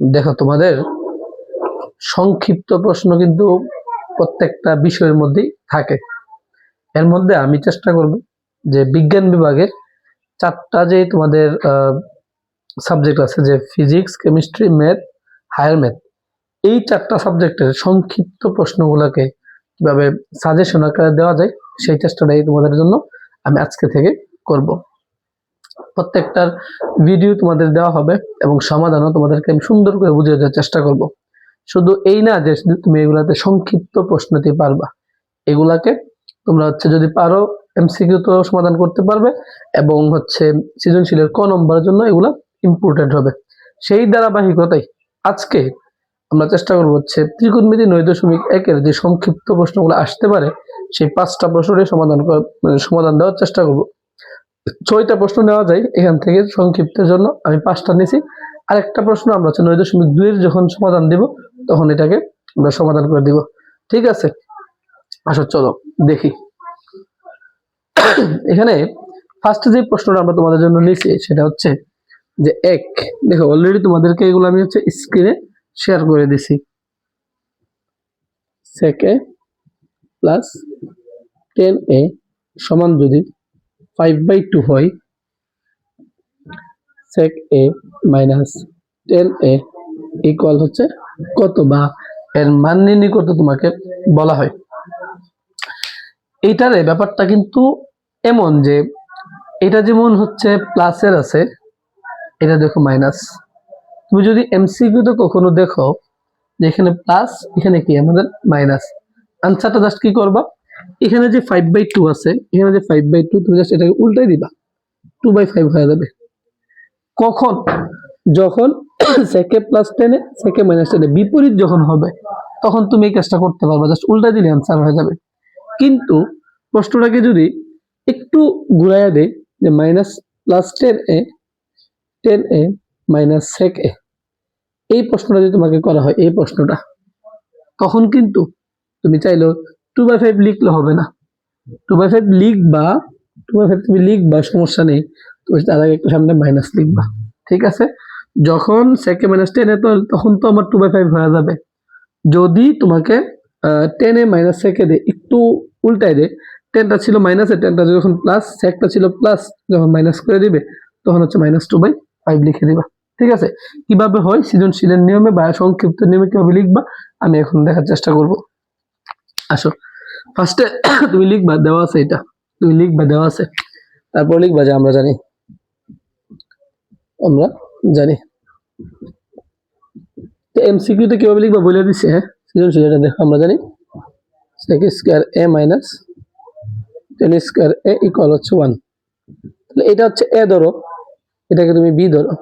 দেখো তোমাদের সংক্ষিপ্ত প্রশ্ন কিন্তু প্রত্যেকটা বিষয়ের মধ্যেই থাকে। এর মধ্যে আমি চেষ্টা করব যে বিজ্ঞান বিভাগের চারটা যে তোমাদের সাবজেক্ট আছে যে physics chemistry math higher math এই চারটা সাবজেক্টের সংক্ষিপ্ত প্রশ্নগুলোকে কীভাবে সাজেশন আকারে দেওয়া যায় সেই চেষ্টাটাই তোমাদের জন্য আমি আজকে থেকে করব। প্রত্যেকটার ভিডিও তোমাদের দেওয়া হবে এবং সমাধানও তোমাদেরকে আমি সুন্দর করে বুঝিয়ে দেওয়ার চেষ্টা করব। শুধু এই না যে তুমি এগুলাতে সংক্ষিপ্ত প্রশ্নতে পারবা। এগুলাকে তোমরা হচ্ছে যদি পারো এমসিকিউ তো সমাধান করতে পারবে এবং হচ্ছে সৃজনশীলের ক নম্বরের জন্য এগুলা ইম্পর্টেন্ট হবে। সেই ধারাবাহিকতাই আজকে আমরা চেষ্টা করব হচ্ছে ত্রিকোণমিতি নয় দশমিক একের যে সংক্ষিপ্ত প্রশ্নগুলো আসতে পারে, সেই পাঁচটা প্রশ্নের সমাধান মানে সমাধান দেওয়ার চেষ্টা করব। ছয়টা প্রশ্ন নেওয়া যায় এখান থেকে সংক্ষিপ্তের জন্য। আমি পাঁচটা নিয়েছি আরেকটা প্রশ্ন, আমরা হচ্ছে নয় দশমিক দুইয়ের যখন সমাধান দিব, তখন এটাকে আমরা সমাধান করে দিব। ঠিক আছে? আসো চলো, দেখি। এখানে ফার্স্ট যে প্রশ্নটা আমরা তোমাদের জন্য নিয়েছি সেটা হচ্ছে যে এক, দেখো অলরেডি তোমাদেরকে এগুলো আমি হচ্ছে স্ক্রিনে শেয়ার করে দিছি। সেকে প্লাস টেন এ সমান যদি ফাইভ বাই টু হয়। Sec A minus tan A equal হচ্ছে কত বা এর মান নির্ণয় করতে তোমাকে বলা হয়। এইটারে ব্যাপারটা কিন্তু এমন যে এটা যেমন হচ্ছে প্লাসের আছে, এটা দেখো মাইনাস তুমি যদি এমসিকিউ তো কখনো দেখো যে এখানে প্লাস এখানে কি? আমাদের মাইনাস আনসারটা জাস্ট কি করবা? এখানে যে ফাইভ বাই টু আছে, এখানে যে ফাইভ বাই টু তুমি জাস্ট এটাকে উল্টাই দিবা। টু বাই ফাইভ হয়ে যাবে। কখন? যখন সেকে প্লাস টেনে সেকে মাইনাস টেনে বিপরীত যখন হবে, তখন তুমি এই কাজটা করতে পারবে। জাস্ট উল্টা দিলে আনসার হয়ে যাবে। কিন্তু প্রশ্নটাকে যদি একটু ঘুরাইয়া দেয় যে minus plus tan A tan A minus sec A, এই প্রশ্নটা যদি তোমাকে করা হয়, এই প্রশ্নটা, তখন কিন্তু তুমি চাইলেও টু বাই ফাইভ লিখলে হবে না। টু বাই ফাইভ লিখবা টু বাই ফাইভ তুমি লিখবা, সমস্যা নেই। তুমি তার আগে একটু সামনে মাইনাস লিখবা, ঠিক আছে? যখন সেকে মাইনাস টেনে তো, তখন তো আমার টু বাই ফাইভ হয়ে যাবে। যদি তোমাকে টেনে মাইনাস সেকে দে, একটু উল্টাই দে টেনটা ছিল মাইনাসে টেনটা যখন প্লাস সেকটা ছিল প্লাস যখন মাইনাস করে দিবে, তখন হচ্ছে মাইনাস টু বাই ফাইভ লিখে দিবা, ঠিক আছে? কীভাবে হয়? সৃজনশীলের নিয়মে বা সংক্ষিপ্ত নিয়মে কীভাবে লিখবা, আমি এখন দেখার চেষ্টা করব। আসো। ফার্স্টে তুমি লিখবা, দেওয়া আছে এটা। তুমি লিখবা, দেওয়া আছে। তারপর লিখবা যে আমরা জানি। আমরা জানি। তো এমসিকিউতে কীভাবে লিখবা বলে দিচ্ছে হ্যাঁ? সৃজনশীল দেখো, আমরা জানি। Sec square A minus tan square A equal হচ্ছে ওয়ান তাহলে এটা হচ্ছে এ ধরো। এটাকে তুমি বি ধরো।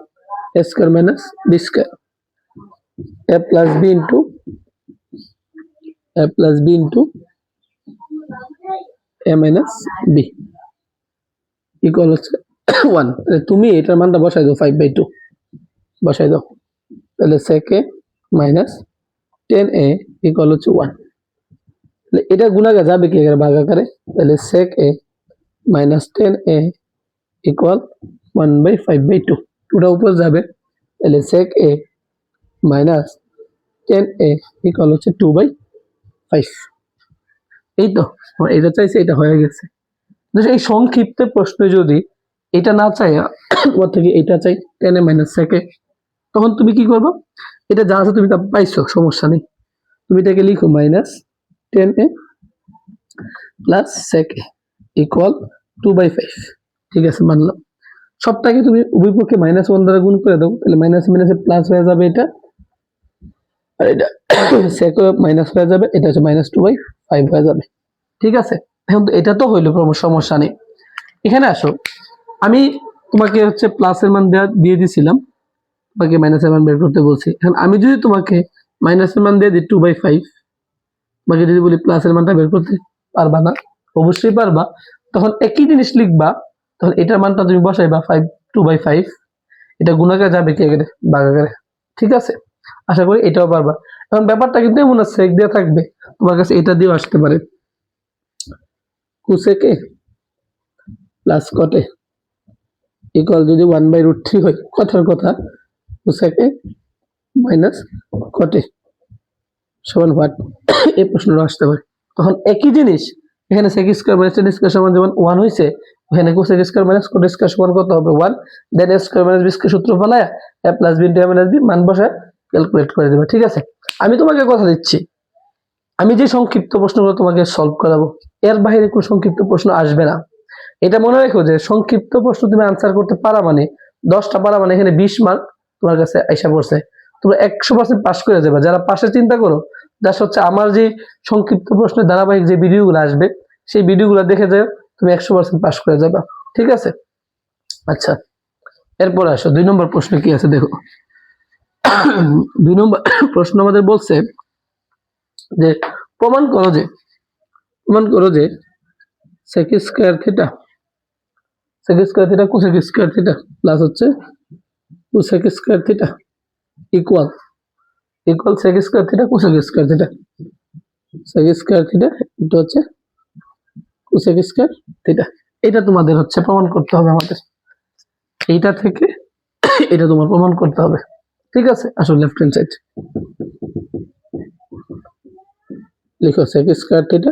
A square minus B square A plus B into A plus B into A minus B equal হচ্ছে ওয়ান তুমি এটার মানটা বসাই দাও ফাইভ বাই টু বসাই দাও। তাহলে sec A minus tan A equal হচ্ছে ওয়ান তাহলে এটা গুণাকে যাবে কি এখানে? ভাগ আকারে। তাহলে sec A minus tan A equal one by five by two টুটা উপর যাবে। তাহলে sec A minus tan A equal হচ্ছে টু বাই ফাইভ এই তো আমার এটা চাইছে, এটা হয়ে গেছে। এই সংক্ষিপ্ত প্রশ্ন যদি এটা না চাই তোমার থেকে এটা চাই টেন মাইনাস সেকে তখন তুমি কি করব? এটা যা আছে তুমি তা পাইছো, সমস্যা নেই। তুমি এটাকে লিখো minus tan A plus sec A equal two by five ঠিক আছে, মানলাম। সবটাকে তুমি উভয় পক্ষে মাইনাস ওয়ান দ্বারা গুণ করে দাও, তাহলে মাইনাস মাইনাসে প্লাস হয়ে যাবে এটা। আর এটা সেক মাইনাস হয়ে যাবে, এটা হচ্ছে মাইনাস টু বাই ফাইভ হয়ে যাবে। ঠিক আছে? এখন এটা তো হইল সমস্যা নেই। এখানে আসো। আমি তোমাকে হচ্ছে প্লাসের মান দেওয়া দিয়ে দিছিলাম। তোমাকে মাইনাসের মান বের করতে বলছি। এখন আমি যদি তোমাকে মাইনাসের মান দিয়ে দিই টু বাই ফাইভ তোমাকে যদি বলি প্লাসের মানটা বের করতে পারবা না, অবশ্যই পারবা। তখন একই জিনিস লিখবা, তখন এটার মানটা তুমি বসাইবা ফাইভ টু বাই ফাইভ এটা গুণাকার যাবে কি আকারে বাগাকারে ঠিক আছে? আশা করি এটাও পারবা। এখন ব্যাপারটা কিন্তু এমন আছে, এক দেওয়া থাকবে। তোমার কাছে এটা দিয়েও আসতে পারে। কুসেকে প্লাস কটে। ইকুয়াল যদি ওয়ান বাই রুট থ্রি হয়, কথার কথা। কুসেকে মাইনাস কটে। সমান হোয়াট এই প্রশ্নটা আসতে পারে। তখন একই জিনিস, এখানে sec square minus tan square সমান যেমন ওয়ান হয়েছে ওখানে cosec square minus cot square সমান কত হবে? One then square minus B square সূত্র ফেলায় A plus B into minus B মান বসায় ক্যালকুলেট করে দেবে, ঠিক আছে? আমি তোমাকে কথা দিচ্ছি। আমি যে সংক্ষিপ্ত প্রশ্নগুলো তোমাকে সলভ করাবো, এর বাইরে কোনো সংক্ষিপ্ত প্রশ্ন আসবে না। এটা মনে রেখো যে সংক্ষিপ্ত প্রশ্ন তুমি আনসার করতে পারা মানে দশটা পারা মানে এখানে বিশ মার্ক তোমার কাছে আইসা পড়ছে। তোমরা একশো পার্সেন্ট পাস করে যাবে। যারা পাশে চিন্তা করো যার হচ্ছে আমার যে সংক্ষিপ্ত প্রশ্নের ধারাবাহিক যে ভিডিওগুলো আসবে, সেই ভিডিওগুলো দেখে যাও, তুমি একশো পার্সেন্ট পাস করে যাবে। ঠিক আছে? আচ্ছা এরপর আসো। দুই নম্বর প্রশ্ন কি আছে দেখো। দুই নম্বর প্রশ্ন আমাদের বলছে যে, প্রমাণ করো যে, প্রমাণ করো যে sec square theta sec square theta square theta plus হচ্ছে cosec square theta equal equal sec square theta cosec square theta এটা হচ্ছে কোসেক স্কোয়ার থিটা এটা তোমাদের হচ্ছে প্রমাণ করতে হবে আমাদের, এইটা থেকে এটা তোমার প্রমাণ করতে হবে। ঠিক আছে আসলে লেফট হ্যান্ড সাইড লিখো সেক স্কোয়ার থিটা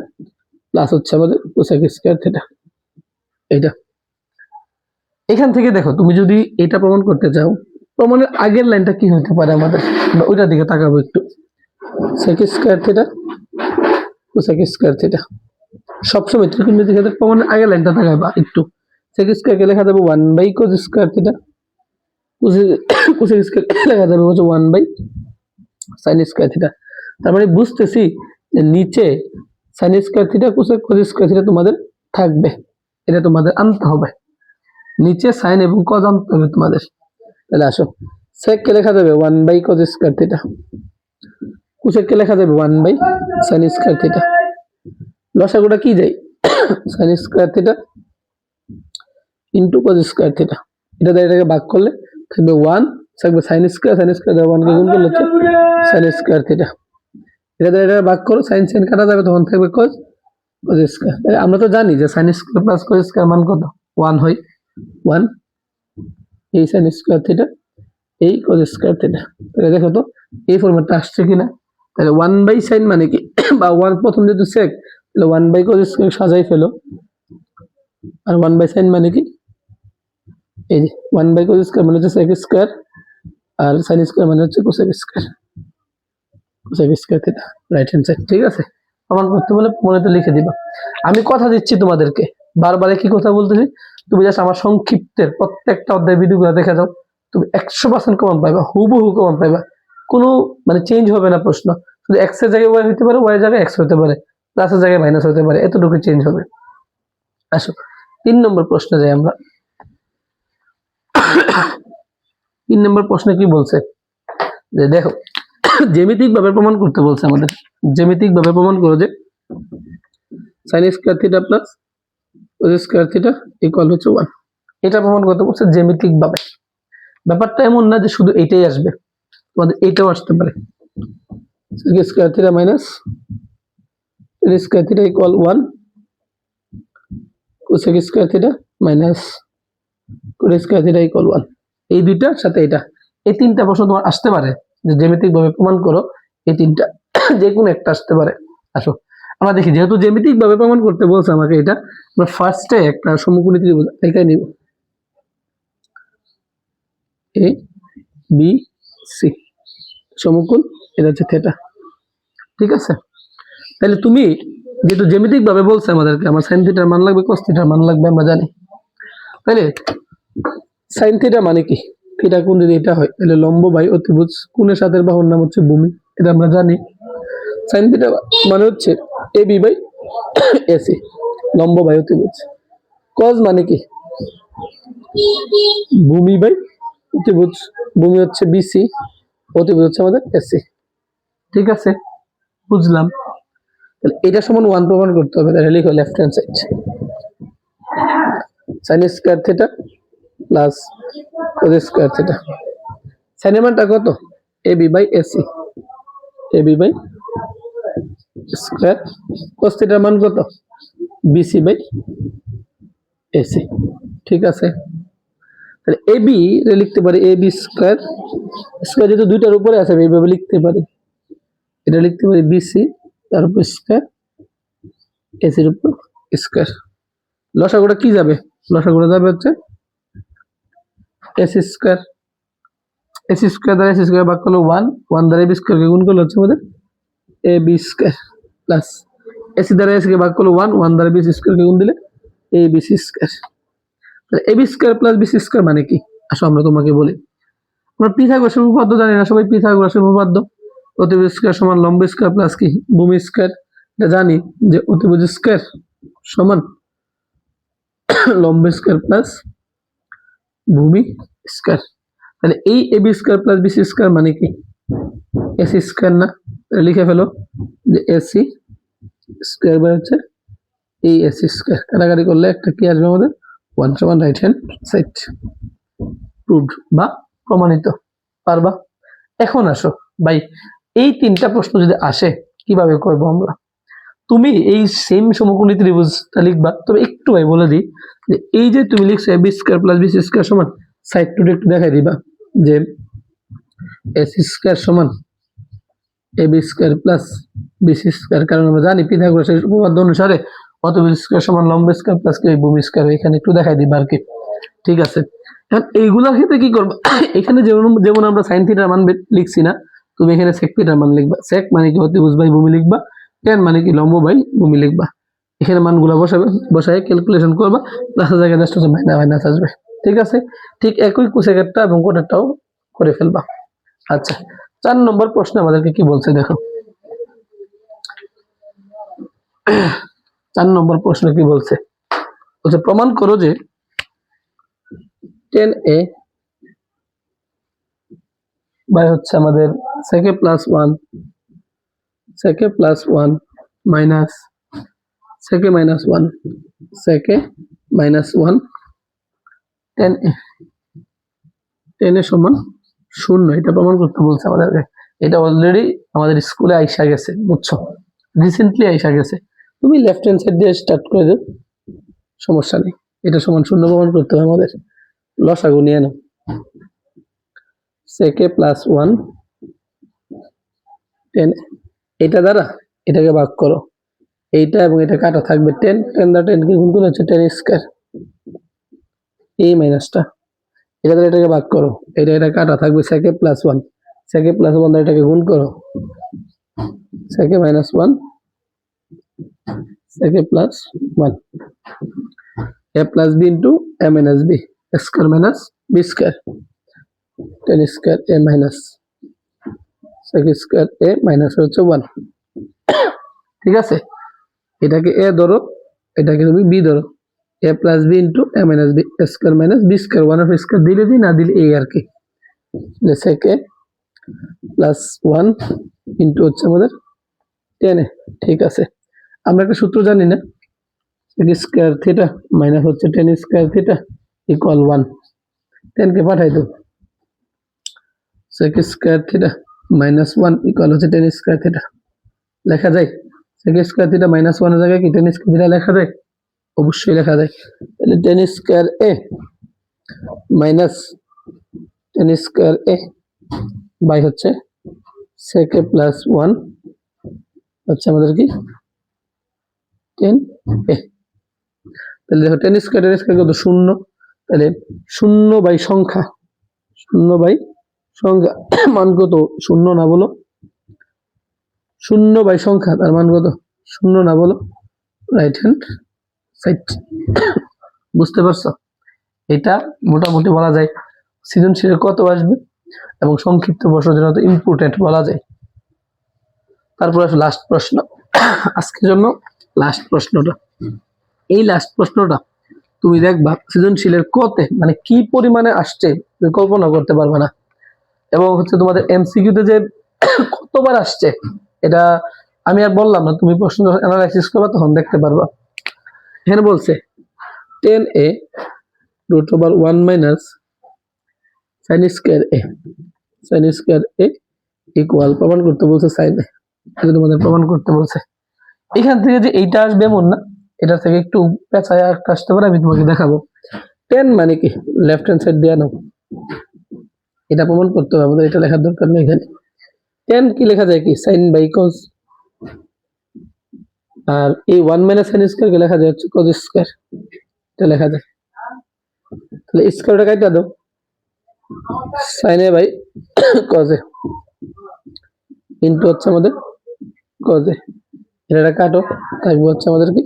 প্লাস হচ্ছে আমাদের কোসেক স্কোয়ার থিটা এইটা। এখান থেকে দেখো, তুমি যদি এটা প্রমাণ করতে চাও, প্রমাণের আগের লাইনটা কি হতে পারে আমাদের? ওইটার দিকে তাকাবো একটু। Sec square theta cosec square theta সবসময় ত্রিকোণের দিকে প্রমাণের আগের লাইনটা তাকাবা একটু। সেক স্কোয়ারকে লেখা যাবে one by cos square theta cosec square লেখা যাবে হচ্ছে one by sine square theta তার মানে বুঝতেছি যে নিচে sine square theta cosec cos square theta তোমাদের থাকবে, এটা তোমাদের আনতে হবে। নিচে সাইন এবং কজ আনতে হবে তোমাদের। তাহলে আসো, sec কে লেখা যাবে one by cos square theta cosec কে লেখা যাবে one by sine square theta লসাগুটা কি যায় sine square theta into cos square theta এটা দিয়ে এটাকে ভাগ করলে থাকবে ওয়ান থাকবে sine square sine square one কে গুণ করলে হচ্ছে সাইন স্কোয়ার থিটা এটা এটা ভাগ করো সাইন সাইন কাটা যাবে তখন থাকবে কজ কজ স্কোয়ার আমরা তো জানি যে sine square plus cos square মান কত ওয়ান হয় ওয়ান এই সাইন স্কোয়ার থিটা এই কজ স্কোয়ার থিটা তাহলে দেখো তো এই ফর্মেটটা আসছে কিনা তাহলে ওয়ান বাই সাইন মানে কি বা ওয়ান প্রথম যেহেতু সেক তাহলে ওয়ান বাই কজ স্কোয়ার সাজাই ফেলো আর ওয়ান বাই সাইন মানে কি এই যে ওয়ান বাই কজ স্কোয়ার মানে হচ্ছে সেক স্কোয়ার আর সাইন স্কোয়ার মানে হচ্ছে cosec square cosec square theta right hand side ঠিক আছে? প্রমাণ করতে বলে মনে তো লিখে দিবা। আমি কথা দিচ্ছি তোমাদেরকে। বারবার কি কথা বলতেছি। তুমি জাস্ট আমার সংক্ষিপ্তের প্রত্যেকটা অধ্যায় ভিডিওগুলো দেখে যাও। তুমি একশো পার্সেন্ট কমন পাইবা, হুবহু কমন পাইবা। কোনো মানে চেঞ্জ হবে না প্রশ্ন। শুধু এক্সের জায়গায় ওয়াই হতে পারে ওয়াই জায়গায় এক্স হতে পারে প্লাসের জায়গায় মাইনাস হতে পারে, এতটুকু চেঞ্জ হবে। আসো, তিন নম্বর প্রশ্নে যাই আমরা। তিন নম্বর প্রশ্নে কি বলছে? যে দেখো জ্যামিতিক ভাবে প্রমাণ করতে বলছে আমাদের। জ্যামিতিক ভাবে প্রমাণ করো যে sine square theta plus square theta equal হচ্ছে ওয়ান এটা প্রমাণ করতে বলছে জ্যামিতিক ভাবে ব্যাপারটা এমন না যে শুধু এটাই আসবে। তোমাদের এটাও আসতে পারে। Square theta minus square theta equal one cosec square theta minus one এই দুইটার সাথে এটা। এই তিনটা প্রশ্ন তোমার আসতে পারে। যে জ্যামিতিক ভাবে প্রমাণ করো, এই তিনটা যে কোনো একটা আসতে পারে। আসো। আমরা দেখি, যেহেতু জ্যামিতিক ভাবে প্রমাণ করতে বলছে আমাকে এটা, আমরা ফার্স্টে একটা নিব। এ বি সি এটা হচ্ছে থেটা ঠিক আছে? তাহলে তুমি যেহেতু জ্যামিতিক ভাবে বলছে আমাদেরকে, আমার সাইন থিটার মান লাগবে কস থিটার মান লাগবে, আমরা জানি। তাহলে সাইন থিটা মানে কি? থিটা কোন যদি এটা হয়। তাহলে লম্ব বাই অতিভুজ। কোণের সাথে বাহুর নাম হচ্ছে ভূমি। এটা আমরা জানি। সাইন থিটা মানে হচ্ছে এ বি বাই এসি লম্ব বাই অতিভুজ। কজ মানে কি? ভূমি বাই অতিভুজ। ভূমি হচ্ছে বিসি অতিভুজ হচ্ছে আমাদের এসি ঠিক আছে? বুঝলাম। তাহলে এটা সমান ওয়ান প্রমাণ করতে হবে। তাহলে লিখো left hand side sine square theta plus square theta সাইনের মানটা কত? A B by AC A B by square cos থিটার মান কত? বিসি বাই এসি ঠিক আছে। তাহলে এ বি লিখতে পারি এ বি স্কোয়ার স্কোয়ার যেহেতু দুইটার উপরে আছে, আমি এইভাবে লিখতে পারি। এটা লিখতে পারি বিসি তার উপর স্কোয়ার এসির উপর স্কোয়ার লসাগুটা কি যাবে? লসাগুটা যাবে হচ্ছে এসি স্কোয়ার এসি স্কোয়ার দ্বারা এসি স্কোয়ার ভাগ করলে ওয়ান ওয়ান দ্বারা বি স্কোয়ারকে গুণ করলে হচ্ছে আমাদের A B square plus AC দ্বারা এসিকে ভাগ করলে ওয়ান ওয়ান দ্বারা বিসি স্কোয়ারকে গুণ দিলে A B C square. A B square plus BC square মানে কি? আসো আমরা তোমাকে বলি। আমরা পিথাগোরাসের উপপাদ্য জানি না, সবাই পিথাগোরাসের উপপাদ্য। অতিভুজ স্কোয়ার সমান লম্ব স্কোয়ার প্লাস কি? ভূমি স্কোয়ার। জানি যে অতিভুজ স্কোয়ার সমান লম্ব স্কোয়ার প্লাস ভূমি স্কোয়ার। তাহলে এই A B square plus BC square মানে কি? এসি স্কোয়ার না? লিখে ফেলো যে এসি স্কোয়ার বাই হচ্ছে এই এসি স্কোয়ার। কাটাকাটি করলে একটা কি আসবে আমাদের? ওয়ান সমান রাইট হ্যান্ড সাইড প্রুভড বা প্রমাণিত। পারবা? এখন আসো ভাই, এই তিনটা প্রশ্ন যদি আসে, কীভাবে করব আমরা? তুমি এই সেম সমকোণী ত্রিভুজটা লিখবা। তবে একটু ভাই বলে দিই এই যে তুমি লিখছো B square plus BC square সমান সাইড টু একটু দেখাই দিবা, যে এস স্কোয়ার সমান A B square plus BC square কারণ আমরা জানি পিথাগোরাসের উপপাদ্য অনুসারে অত বি স্কোয়ার সমান লম্ব স্কোয়ার প্লাস কি ভূমি স্কোয়ার এখানে একটু দেখাই দিবা আর কি। ঠিক আছে? এখন এইগুলোর ক্ষেত্রে কি করব? এখানে যেমন যেমন আমরা সাইন থিটার মান লিখছি না, তুমি এখানে সেক থিটার মান লিখবা। সেক মানে কি? অতিভুজ বাই ভূমি লিখবা টেন মানে কি? লম্ব বাই ভূমি লিখবা। এখানে মানগুলো বসাবে, বসায় ক্যালকুলেশন করবা প্লাসের জায়গায় জাস্ট হচ্ছে মাইনা মাইনাস আসবে। ঠিক আছে? ঠিক একই কুসেকেরটা এবং কোটারটাও করে ফেলবা। আচ্ছা চার নম্বর প্রশ্ন আমাদেরকে কি বলছে দেখো। চার নম্বর প্রশ্ন কি বলছে? বলছে, প্রমাণ করো যে টেন এ বাই হচ্ছে আমাদের sec A plus one sec A plus one minus sec A minus one sec A minus one tan tan A সমান শূন্য। এটা প্রমাণ করতে বলছে আমাদেরকে। এটা অলরেডি আমাদের স্কুলে আইসা গেছে, বুঝছ? রিসেন্টলি আইসা গেছে। তুমি লেফট হ্যান্ড সাইড দিয়ে স্টার্ট করে দাও। সমস্যা নেই। এটা সমান শূন্য প্রমাণ করতে হবে আমাদের। লসাগু নিয়ে নাও। সেকে প্লাস ওয়ান টেন এটা দ্বারা এটাকে ভাগ করো। এইটা এবং এটা কাটা থাকবে টেন টেন দ্বারা টেন কি? গুণ করলে হচ্ছে টেন স্কোয়ার এই মাইনাসটা এটা দ্বারা এটাকে ভাগ করো। এটা এটা কাটা থাকবে sec A plus one sec A plus one দ্বারা এটাকে গুণ করো। Sec A minus one sec A plus one A plus B into A minus B square minus B square tan square A minus sec square A minus হচ্ছে one ঠিক আছে? এটাকে A ধরো, এটাকে তুমি বি ধরো। A plus B into A minus B square minus B square one of square দিলে দিই না দিলে এ আর কি। সেক প্লাস ওয়ান ইন্টু হচ্ছে আমাদের টেন ঠিক আছে। আমরা একটা সূত্র জানি না সেক স্কোয়ার থিটা মাইনাস হচ্ছে tan square theta equal one টেনকে পাঠাই দেবো। sec square theta minus one equal হচ্ছে টেন স্কোয়ার থিটা লেখা যায়? Sec স্কোয়ার থিটা মাইনাস ওয়ানের জায়গায় কি টেন স্কোয়ার থিটা লেখা যায়? অবশ্যই লেখা যায়। তাহলে tan square A minus tan square A by হচ্ছে এ প্লাস ওয়ান হচ্ছে আমাদের কি? টেন এ তাহলে দেখো টেন স্কোয়ার টেন স্কোয়ার কত? শূন্য। তাহলে শূন্য বাই সংখ্যা, শূন্য বাই সংখ্যা। মান কত? শূন্য না বলো। শূন্য বাই সংখ্যা, তার মান কত? শূন্য না বলো? রাইট হ্যান্ড সাইড বুঝতে পারছ? এটা মোটামুটি বলা যায় সৃজনশীলের কত আসবে এবং সংক্ষিপ্ত প্রশ্ন যেটা ইম্পর্টেন্ট বলা যায়। তারপর আসলে লাস্ট প্রশ্ন। আজকের জন্য লাস্ট প্রশ্নটা। এই লাস্ট প্রশ্নটা তুমি দেখবা সৃজনশীলের কতে মানে কি পরিমাণে আসছে তুমি কল্পনা করতে পারবে না। এবং হচ্ছে তোমাদের এমসিকিউতে যে কতবার আসছে এটা আমি আর বললাম না, তুমি প্রশ্ন অ্যানালাইসিস করবা, তখন দেখতে পারবা। এখানে বলছে tan A root over one minus sine square A sine square A equal প্রমাণ করতে বলছে সাইন এ এটা তোমাদের প্রমাণ করতে বলছে। এখান থেকে যে এইটা আসবে এমন না এটা থেকে একটু পেঁচায় একটা আসতে পারে, আমি তোমাকে দেখাবো। টেন মানে কি? লেফট হ্যান্ড সাইড দিয়ে নাও। এটা প্রমাণ করতে হবে, আমাদের এটা লেখার দরকার নেই এখানে। টেন কি লেখা যায় কি? সাইন বাই কজ আর এই ওয়ান মাইনাস সাইন স্কোয়ার কে লেখা যায় হচ্ছে কজ স্কোয়ার এটা লেখা যায়। তাহলে স্কোয়ারটা কাটা দাও। সাইনে বাই কজে ইন্টু হচ্ছে আমাদের কজে এটা কাটো থাকবে হচ্ছে আমাদের কি?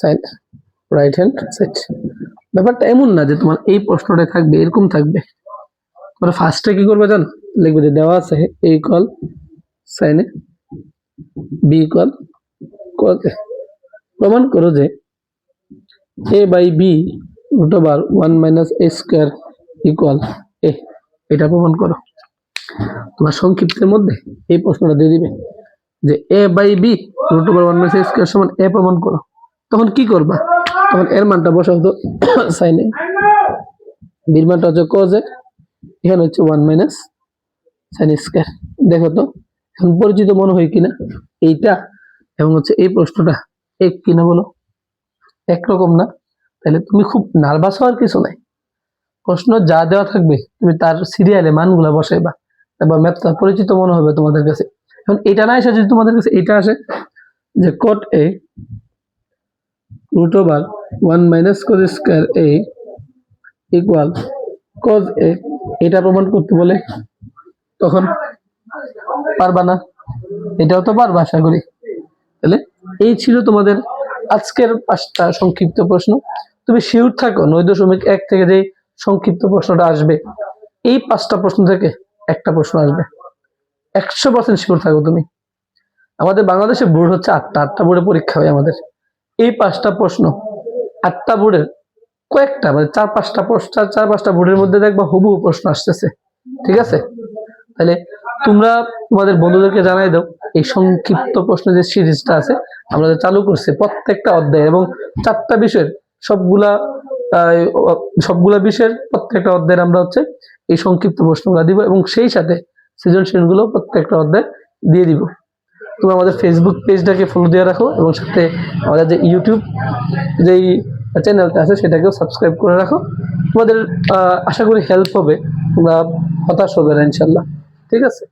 সাইন রাইট হ্যান্ড সাইড ব্যাপারটা এমন না যে তোমার এই প্রশ্নটা থাকবে, এরকম থাকবে। তোমরা ফার্স্টে কি করবে জানো? লিখবে যে দেওয়া আছে এ ইকুয়াল সাইনে বি ইকুয়াল কজে প্রমাণ করো যে A by B root over one minus A square equal A এটা প্রমাণ করো। তোমার সংক্ষিপ্তের মধ্যে এই প্রশ্নটা দিয়ে দিবে যে A by B root over one minus A square সমান এ প্রমাণ করো। তখন কি করবা? তখন এর মানটা বসাও তো সাইনে বির মানটা হচ্ছে কজে এখানে হচ্ছে ওয়ান মাইনাস সাইন স্কোয়ার দেখো তো, এখন পরিচিত মনে হয় কিনা? এইটা এবং হচ্ছে এই প্রশ্নটা এক কিনা বলো? একরকম না? তাহলে তুমি খুব নার্ভাস হওয়ার কিছু নাই। প্রশ্ন যা দেওয়া থাকবে, তুমি তার সিরিয়ালে মানগুলা বসাইবা বা ম্যাথটা পরিচিত মনে হবে তোমাদের কাছে। এখন এটা না এসে যদি তোমাদের কাছে এটা আসে যে cot A root over one minus cos square A equal cos A এটা প্রমাণ করতে বলে তখন পারবা না। এটাও তো পারবা আশা করি। তাহলে এই ছিল তোমাদের আজকের পাঁচটা সংক্ষিপ্ত প্রশ্ন। তুমি শিওর থাকো নয় দশমিক এক থেকে যে সংক্ষিপ্ত প্রশ্নটা আসবে, এই পাঁচটা প্রশ্ন থেকে একটা প্রশ্ন আসবে। একশো পার্সেন্ট শিওর থাকো তুমি। আমাদের বাংলাদেশে বোর্ড হচ্ছে আটটা আটটা বোর্ডে পরীক্ষা হয় আমাদের। এই পাঁচটা প্রশ্ন, আটটা বোর্ডের কয়েকটা মানে চার পাঁচটা চার চার পাঁচটা বোর্ডের মধ্যে দেখবা হুবহু প্রশ্ন আসতেছে। ঠিক আছে? তাহলে তোমরা তোমাদের বন্ধুদেরকে জানাই দাও, এই সংক্ষিপ্ত প্রশ্ন যে সিরিজটা আছে, আমরা চালু করছি প্রত্যেকটা অধ্যায় এবং চারটা বিষয়ের সবগুলা সবগুলা বিষয়ের প্রত্যেকটা অধ্যায়ের আমরা হচ্ছে এই সংক্ষিপ্ত প্রশ্নগুলো দিব এবং সেই সাথে সৃজনশীলগুলো প্রত্যেকটা অধ্যায় দিয়ে দিব। তুমি আমাদের ফেসবুক পেজটাকে ফলো দিয়ে রাখো এবং সাথে আমাদের যে ইউটিউব যেই চ্যানেলটা আছে সেটাকেও সাবস্ক্রাইব করে রাখো। তোমাদের আশা করি হেল্প হবে, তোমরা হতাশ হবে না ইনশাল্লাহ ঠিক আছে?